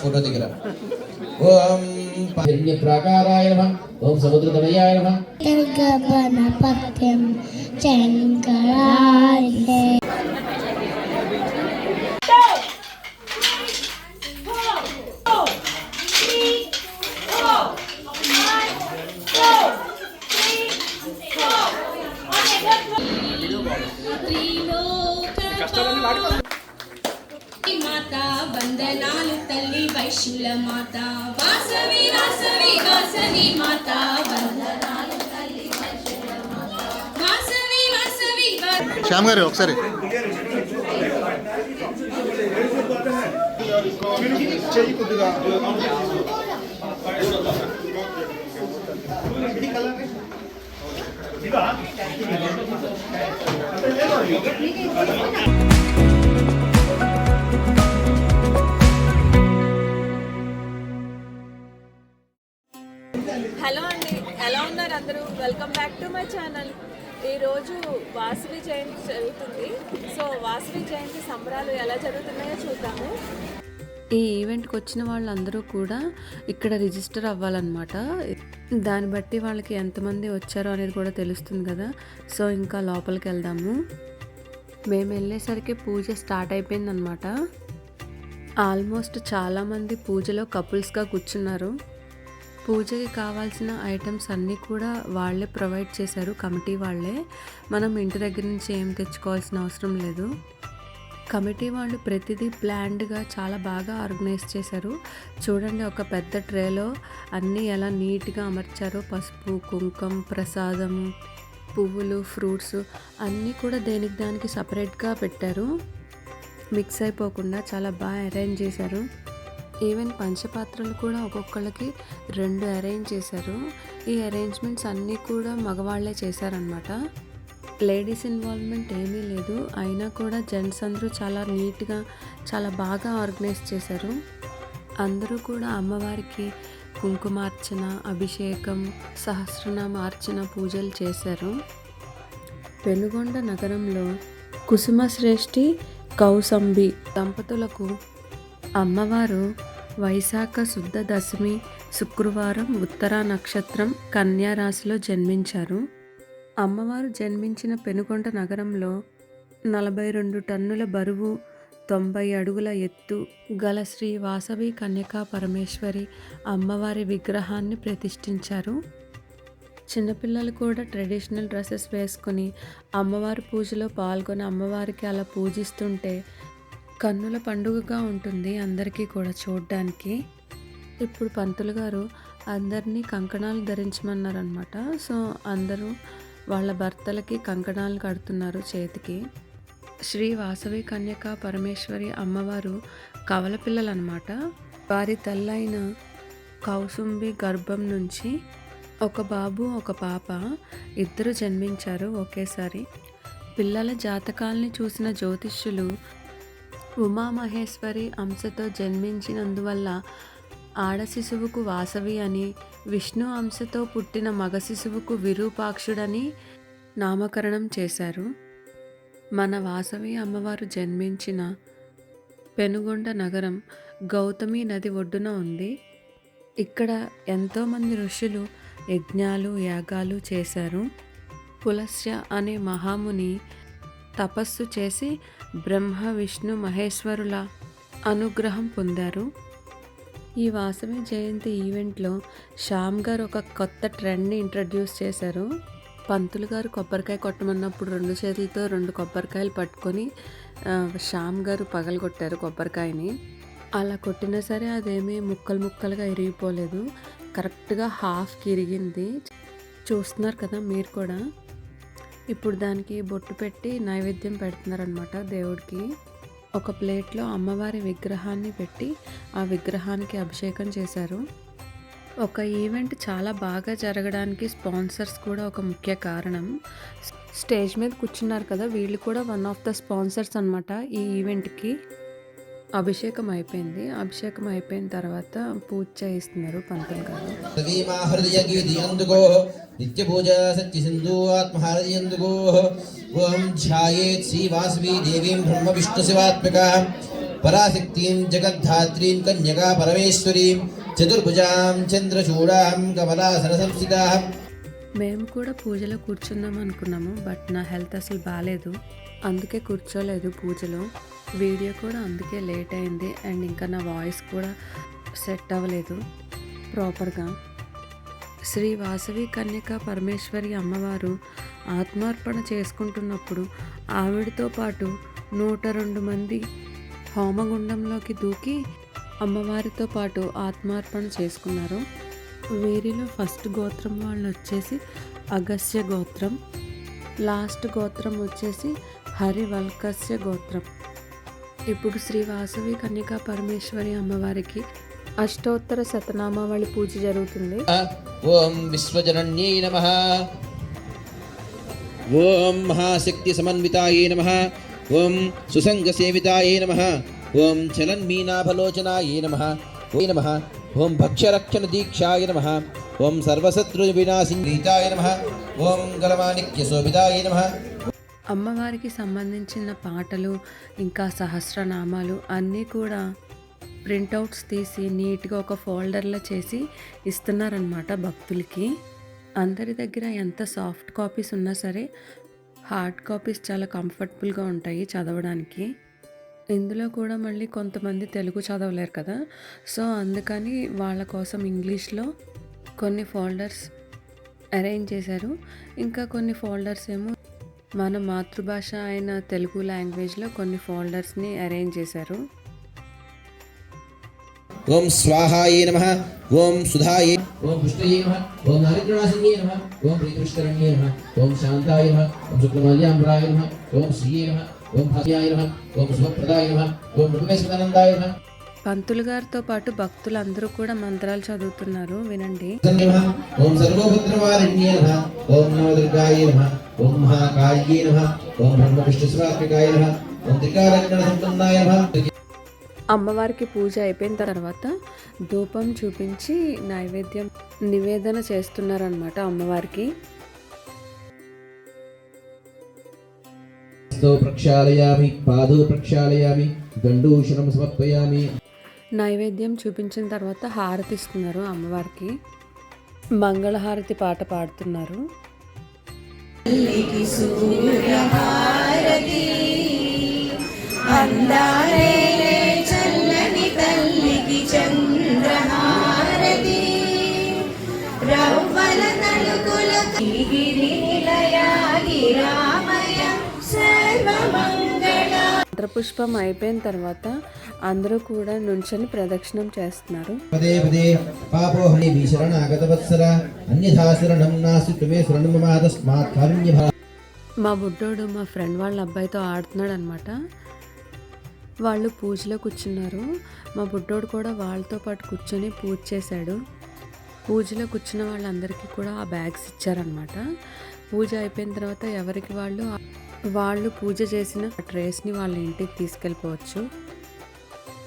Photo దగ్గర ఓం హిరణ్య ప్రాకారాయ నమ ఓం సముద్రతనయాయ నమ శంకరాయ. వైశ్యుల మాత వాసవి వాసవి వాసవి మాత శ్యామ్ గారు ఒకసారి. Hello back to my channel ఈరోజు వాసవి జయంతి జరుగుతుంది. సో వాసవి జయంతి సంబరాలు ఎలా జరుగుతున్నాయో చూద్దాము. ఈ ఈవెంట్కి వచ్చిన వాళ్ళందరూ కూడా ఇక్కడ రిజిస్టర్ అవ్వాలన్నమాట. దాన్ని బట్టి వాళ్ళకి ఎంతమంది వచ్చారో అనేది కూడా తెలుస్తుంది కదా. సో ఇంకా లోపలికి వెళ్దాము. మేము వెళ్ళేసరికి పూజ స్టార్ట్ అయిపోయిందనమాట ఆల్మోస్ట్ చాలామంది పూజలో కపుల్స్గా కూర్చున్నారు. పూజకి కావాల్సిన ఐటమ్స్ అన్నీ కూడా వాళ్ళే ప్రొవైడ్ చేశారు. కమిటీ వాళ్ళే. మనం ఇంటి దగ్గర నుంచి ఏం తెచ్చుకోవాల్సిన అవసరం లేదు. కమిటీ వాళ్ళు ప్రతిదీ ప్లాన్డ్గా చాలా బాగా ఆర్గనైజ్ చేశారు. చూడండి ఒక పెద్ద ట్రేలో అన్నీ ఎలా నీట్గా అమర్చారో. పసుపు కుంకుమ ప్రసాదము పువ్వులు ఫ్రూట్స్ అన్నీ కూడా దేనికి దానికి సపరేట్గా పెట్టారు. మిక్స్ అయిపోకుండా చాలా బాగా అరేంజ్ చేశారు. ఈవెన్ పంచపాత్రలు కూడా ఒక్కొక్కళ్ళకి రెండు అరేంజ్ చేశారు. ఈ అరేంజ్మెంట్స్ అన్నీ కూడా మగవాళ్ళే చేశారనమాట లేడీస్ ఇన్వాల్వ్మెంట్ ఏమీ లేదు. అయినా కూడా జెంట్స్ అందరూ చాలా నీట్గా చాలా బాగా ఆర్గనైజ్ చేశారు. అందరూ కూడా అమ్మవారికి కుంకుమార్చన అభిషేకం సహస్రనామార్చన పూజలు చేశారు. పెనుగొండ నగరంలో కుసుమశ్రేష్ఠి కౌసంబి దంపతులకు అమ్మవారు వైశాఖ శుద్ధ దశమి శుక్రవారం ఉత్తర నక్షత్రం కన్యారాశిలో జన్మించారు. అమ్మవారు జన్మించిన పెనుకొండ నగరంలో నలభై రెండు టన్నుల బరువు తొంభై అడుగుల ఎత్తు గల శ్రీ వాసవి కన్యకా పరమేశ్వరి అమ్మవారి విగ్రహాన్ని ప్రతిష్ఠించారు. చిన్నపిల్లలు కూడా ట్రెడిషనల్ డ్రెస్సెస్ వేసుకుని అమ్మవారి పూజలో పాల్గొని అమ్మవారికి అలా పూజిస్తుంటే కన్నుల పండుగగా ఉంటుంది అందరికీ కూడా చూడడానికి. ఇప్పుడు పంతులు గారు అందరినీ కంకణాలు ధరించమన్నారనమాట సో అందరూ వాళ్ళ భర్తలకి కంకణాలు కడుతున్నారు చేతికి. శ్రీ వాసవి కన్యక పరమేశ్వరి అమ్మవారు కవల పిల్లలన్నమాట. వారి తల్లైన కౌసుంబి గర్భం నుంచి ఒక బాబు ఒక పాప ఇద్దరు జన్మించారు ఒకేసారి. పిల్లల జాతకాల్ని చూసిన జ్యోతిష్యులు ఉమామహేశ్వరి అంశతో జన్మించినందువల్ల ఆడ శిశువుకు వాసవి అని విష్ణు అంశతో పుట్టిన మగ శిశువుకు విరూపాక్షుడని నామకరణం చేశారు. మన వాసవి అమ్మవారు జన్మించిన పెనుగొండ నగరం గౌతమి నది ఒడ్డున ఉంది. ఇక్కడ ఎంతోమంది ఋషులు యజ్ఞాలు యాగాలు చేశారు. పులస్య అనే మహాముని తపస్సు చేసి బ్రహ్మ విష్ణు మహేశ్వరుల అనుగ్రహం పొందారు. ఈ వాసవి జయంతి ఈవెంట్లో శ్యామ్ గారు ఒక కొత్త ట్రెండ్ని ఇంట్రడ్యూస్ చేశారు. పంతులు గారు కొబ్బరికాయ కొట్టమన్నప్పుడు రెండు చేతులతో రెండు కొబ్బరికాయలు పట్టుకొని శ్యామ్ గారు పగలగొట్టారు కొబ్బరికాయని. అలా కొట్టినా సరే అదేమీ ముక్కలు ముక్కలుగా ఇరిగిపోలేదు. కరెక్ట్గా హాఫ్కి ఇరిగింది. చూస్తున్నారు కదా మీరు కూడా. ఇప్పుడు దానికి బొట్టు పెట్టి నైవేద్యం పెడుతున్నారనమాట దేవుడికి. ఒక ప్లేట్లో అమ్మవారి విగ్రహాన్ని పెట్టి ఆ విగ్రహానికి అభిషేకం చేశారు. ఒక ఈవెంట్ చాలా బాగా జరగడానికి స్పాన్సర్స్ కూడా ఒక ముఖ్య కారణం. స్టేజ్ మీద కూర్చున్నారు కదా వీళ్ళు కూడా వన్ ఆఫ్ ద స్పాన్సర్స్ అనమాట ఈ ఈవెంట్కి. అభిషేకం అయిపోయింది. అభిషేకం అయిపోయిన తర్వాత పూజ చేయిస్తున్నారు పంతులు గారు. సవీమా హృదయ సత్య సింధు ఓం ధ్యాయేత్ శ్రీవాసవి దేవీం బ్రహ్మ విష్ణు శివాత్మిక పరాశక్తిం జగద్ధాత్రీం కన్యకా పరమేశ్వరీం. చతుర్భుజాం చంద్రచూడాం కమలాసన సంస్థితా మేము కూడా పూజలో కూర్చుందాం అనుకున్నాము బట్ నా హెల్త్ అసలు బాగాలేదు అందుకే కూర్చోలేదు పూజలో. వీడియో కూడా అందుకే లేట్ అయింది అండ్ ఇంకా నా వాయిస్ కూడా సెట్ అవ్వలేదు. ప్రాపర్గా. శ్రీ వాసవి కన్యక పరమేశ్వరి అమ్మవారు ఆత్మార్పణ చేసుకుంటున్నప్పుడు ఆవిడతో పాటు నూట రెండు మంది హోమగుండంలోకి దూకి అమ్మవారితో పాటు ఆత్మార్పణ చేసుకున్నారు. వీరిలో ఫస్ట్ గోత్రం వాళ్ళు వచ్చేసి అగస్య గోత్రం లాస్ట్ గోత్రం వచ్చేసి హరివల్కస్య గోత్రం. ఇప్పుడు శ్రీ వాసవి కన్యకా పరమేశ్వరి అమ్మవారికి అష్టోత్తర శతనామావళి పూజ జరుగుతుంది. ఓం విశ్వజనన్యై నమ. ఓం మహాశక్తి సమన్వితాయే నమ. ఓం సుసంగ సేవితాయే నమ. ఓం చలన్మీనాభలోచనాయే నమ. ఓ నమ. ఓం భక్ష్యరక్షణ దీక్షాయ నమ. ఓం సర్వశత్రు వినాశీతాయ నమ. ఓం గలమాణిక్య శోభితాయ నమ. అమ్మవారికి సంబంధించిన పాటలు ఇంకా సహస్రనామాలు అన్నీ కూడా ప్రింటౌట్స్ తీసి నీట్గా ఒక ఫోల్డర్లో చేసి ఇస్తున్నారనమాట భక్తులకి. అందరి దగ్గర ఎంత సాఫ్ట్ కాపీస్ ఉన్నా సరే హార్డ్ కాపీస్ చాలా కంఫర్టబుల్గా ఉంటాయి చదవడానికి. ఇందులో కూడా మళ్ళీ కొంతమంది తెలుగు చదవలేరు కదా. సో అందుకని వాళ్ళ కోసం ఇంగ్లీష్లో కొన్ని ఫోల్డర్స్ అరేంజ్ చేశారు. ఇంకా కొన్ని ఫోల్డర్స్ ఏమో మన మాతృభాష అయిన తెలుగు లాంగ్వేజ్లో కొన్ని ఫోల్డర్స్ని అరేంజ్ చేశారు. ఓం స్వాహాయే నమ ఓం సుధాయే ఓం పుష్టయే నమ ఓం హరిద్రాసిన్యే నమ ఓం ప్రీతిపుష్కరణ్యే నమ ఓం శాంతాయ నమ ఓం శుక్లమాల్యాంబరాయ నమ ఓం శ్రీయే నమ ఓం భాగ్యాయ నమ ఓం శుభప్రదాయ నమ ఓం మృగవేశనందాయ నమ పంతులు గారితో పాటు భక్తులందరూ కూడా మంత్రాలు చదువుతున్నారు వినండి ఓం సర్వభద్రవారిణ్యే నమ ఓం నవదుర్గాయ నమ ఓం మహాకాళ్యే నమ ఓం బ్రహ్మ విష్ణు నమ ఓం సంపన్నాయ నమ అమ్మవారికి పూజ అయిపోయిన తర్వాత ధూపం చూపించి నైవేద్యం నివేదన చేస్తున్నారనమాట అమ్మవారికి. sto ప్రక్షాళయామి పాదో ప్రక్షాళయామి దండూషణం సమర్పయామి. నైవేద్యం చూపించిన తర్వాత హారతి ఇస్తున్నారు అమ్మవారికి. మంగళహారతి పాట పాడుతున్నారు. చల్లని మంత్రపుష్పం అయిపోయిన తర్వాత అందరూ కూడా నుంచొని ప్రదక్షిణం చేస్తున్నారు. పదే పదే పాపోహని తుమే మా బుడ్డోడు మా ఫ్రెండ్ వాళ్ళ అబ్బాయితో ఆడుతున్నాడు అనమాట వాళ్ళు పూజలో కూర్చున్నారు. మా బుడ్డోడు కూడా వాళ్ళతో పాటు కూర్చొని పూజ చేశాడు. పూజలో కూర్చున్న వాళ్ళందరికీ కూడా ఆ బ్యాగ్స్ ఇచ్చారనమాట పూజ అయిపోయిన తర్వాత ఎవరికి వాళ్ళు వాళ్ళు పూజ చేసిన ట్రేస్ని వాళ్ళ ఇంటికి తీసుకెళ్ళిపోవచ్చు.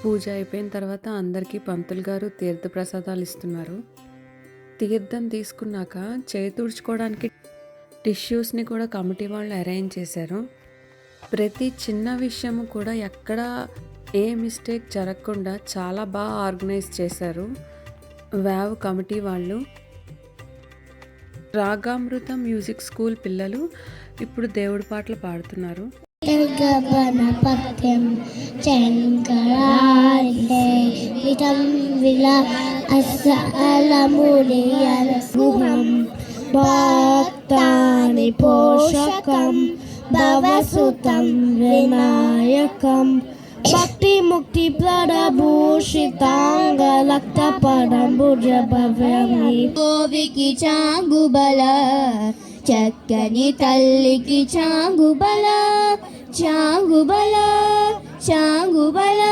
పూజ అయిపోయిన తర్వాత అందరికీ పంతులు గారు తీర్థ ప్రసాదాలు ఇస్తున్నారు. తీర్థం తీసుకున్నాక చేయి తుడుచుకోవడానికి టిష్యూస్ని కూడా కమిటీ వాళ్ళు అరేంజ్ చేశారు. ప్రతి చిన్న విషయము కూడా ఎక్కడ ఏ మిస్టేక్ జరగకుండా చాలా బాగా ఆర్గనైజ్ చేశారు. వ్యావ్ కమిటీ వాళ్ళు. రాగామృతం మ్యూజిక్ స్కూల్ పిల్లలు ఇప్పుడు దేవుడి పాటలు పాడుతున్నారు. గణపత్యం చంకరాడే విధం విల అసలమునియనసుహం భక్తాని పోషకం భవసుతం వినాయకం. భక్తి ముక్తి ప్రదభూషితాంగలక్త పరం భవ్యమి గోవికి చాంగుబల చక్కని తల్లికి చాంగుబల చాంగుబల చాంగుబల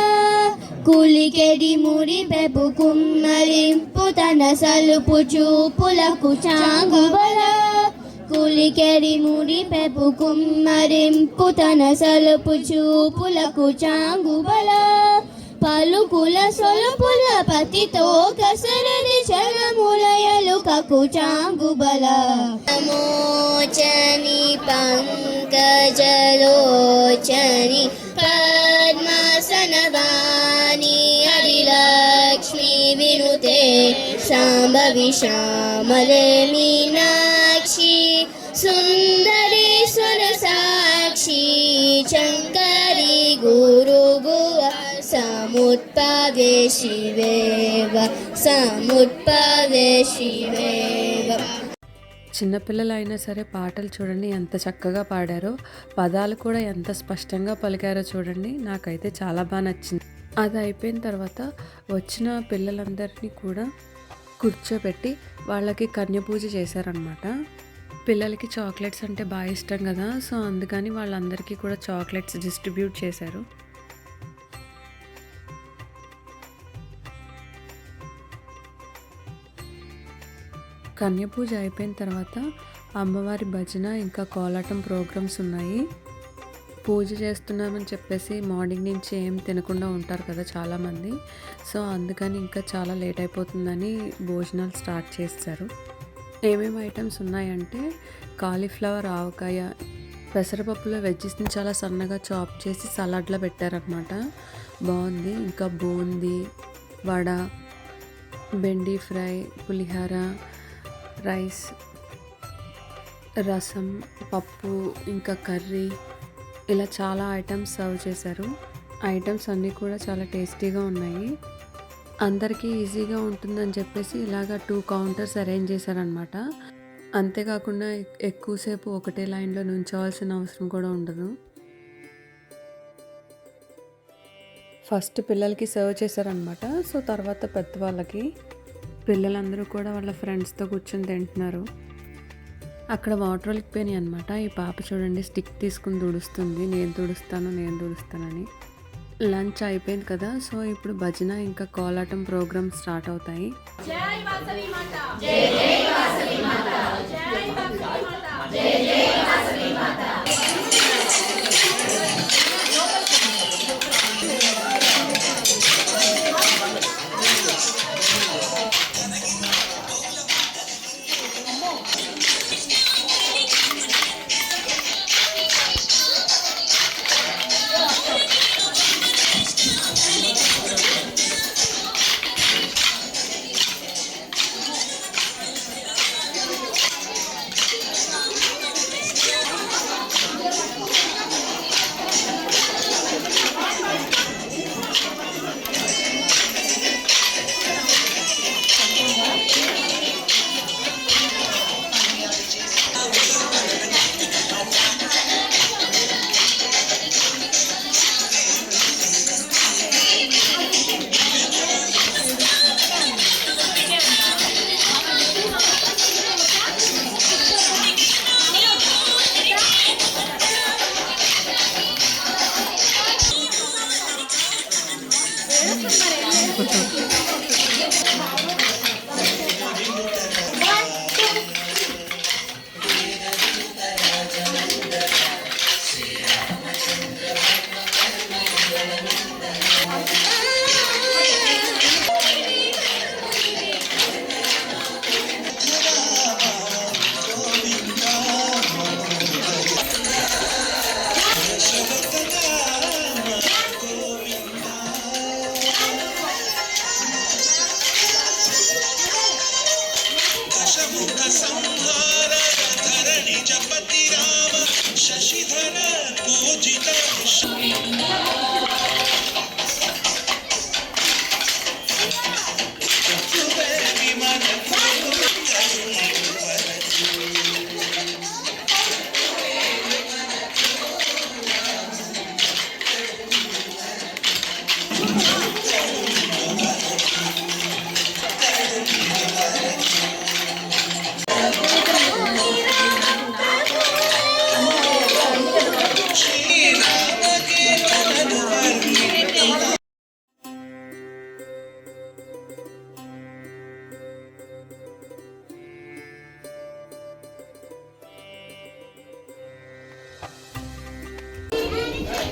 కులికెడి ముడి పెపు కుమ్మరింపు తన సలుపు చూపులకు చాంగుబల కులికెడి ముడి పెపు కుమ్మరింపు తన సలుపు చూపులకు చాంగుబల పలుకుల సొలుపుల పతితో కసరది చరములయలు కకుచాంగుబల మోచని పంకజలోచని పద్మాసనవాణి అరిలక్ష్మి వినుతే శాంభవి శ్యామలే మీనా. సముత్పదే శివేవ సముత్పదే శివేవ. చిన్నపిల్లలు అయినా సరే పాటలు చూడండి ఎంత చక్కగా పాడారో పదాలు కూడా ఎంత స్పష్టంగా పలికారో చూడండి నాకైతే చాలా బాగా నచ్చింది. అది అయిపోయిన తర్వాత వచ్చిన పిల్లలందరినీ కూడా కూర్చోబెట్టి వాళ్ళకి కన్యపూజ చేశారనమాట పిల్లలకి చాక్లెట్స్ అంటే బాగా ఇష్టం కదా సో అందుకని వాళ్ళందరికీ కూడా చాక్లెట్స్ డిస్ట్రిబ్యూట్ చేశారు. కన్య పూజ అయిపోయిన తర్వాత అమ్మవారి భజన ఇంకా కోలాటం ప్రోగ్రామ్స్ ఉన్నాయి. పూజ చేస్తున్నామని చెప్పేసి మార్నింగ్ నుంచి ఏం తినకుండా ఉంటారు కదా చాలామంది. సో అందుకని ఇంకా చాలా లేట్ అయిపోతుందని భోజనాలు స్టార్ట్ చేస్తారు ఏమేమి ఐటమ్స్ ఉన్నాయంటే కాలీఫ్లవర్ ఆవకాయ పెసరపప్పులో వెజ్జెస్ని చాలా సన్నగా చాప్ చేసి సలాడ్లో పెట్టారనమాట బాగుంది. ఇంకా బూందీ వడ బెండి ఫ్రై పులిహోర రైస్ రసం పప్పు ఇంకా కర్రీ ఇలా చాలా ఐటమ్స్ సర్వ్ చేశారు. ఐటమ్స్ అన్నీ కూడా చాలా టేస్టీగా ఉన్నాయి. అందరికీ ఈజీగా ఉంటుందని చెప్పేసి ఇలాగ టూ కౌంటర్స్ అరేంజ్ చేశారనమాట అంతేకాకుండా ఎక్కువసేపు ఒకటే లైన్లో నుంచోవాల్సిన అవసరం కూడా ఉండదు. ఫస్ట్ పిల్లలకి సర్వ్ చేశారనమాట సో తర్వాత పెద్దవాళ్ళకి పిల్లలందరూ కూడా వాళ్ళ ఫ్రెండ్స్తో కూర్చొని తింటున్నారు. అక్కడ వాటర్ వెళ్ళిపోయినాయి అనమాట ఈ పాప చూడండి స్టిక్ తీసుకుని దుడుస్తుంది నేను తుడుస్తాను నేను దుడుస్తానని లంచ్ అయిపోయింది కదా సో ఇప్పుడు భజన ఇంకా కోలాటం ప్రోగ్రామ్ స్టార్ట్ అవుతాయి. జై జై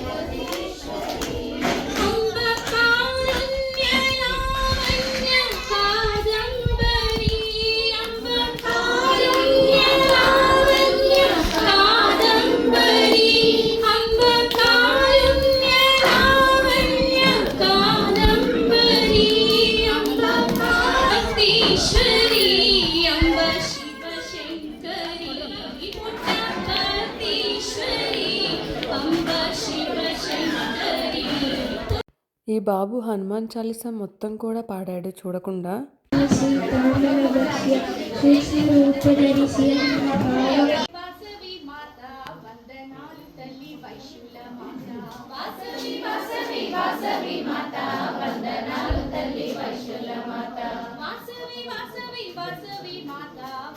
যদি ఈ బాబు హనుమాన్ చాలీసా మొత్తం కూడా పాడాడు చూడకుండా.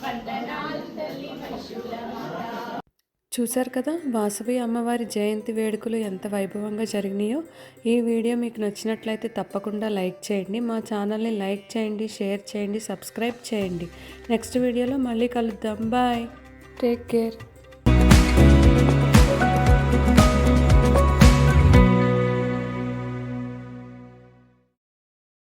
వందనాలు తల్లి వైశుల చూశారు కదా వాసవి అమ్మవారి జయంతి వేడుకలు ఎంత వైభవంగా జరిగినాయో. ఈ వీడియో మీకు నచ్చినట్లయితే తప్పకుండా లైక్ చేయండి. మా ఛానల్ని లైక్ చేయండి షేర్ చేయండి సబ్స్క్రైబ్ చేయండి. నెక్స్ట్ వీడియోలో మళ్ళీ కలుద్దాం. బాయ్. Take care.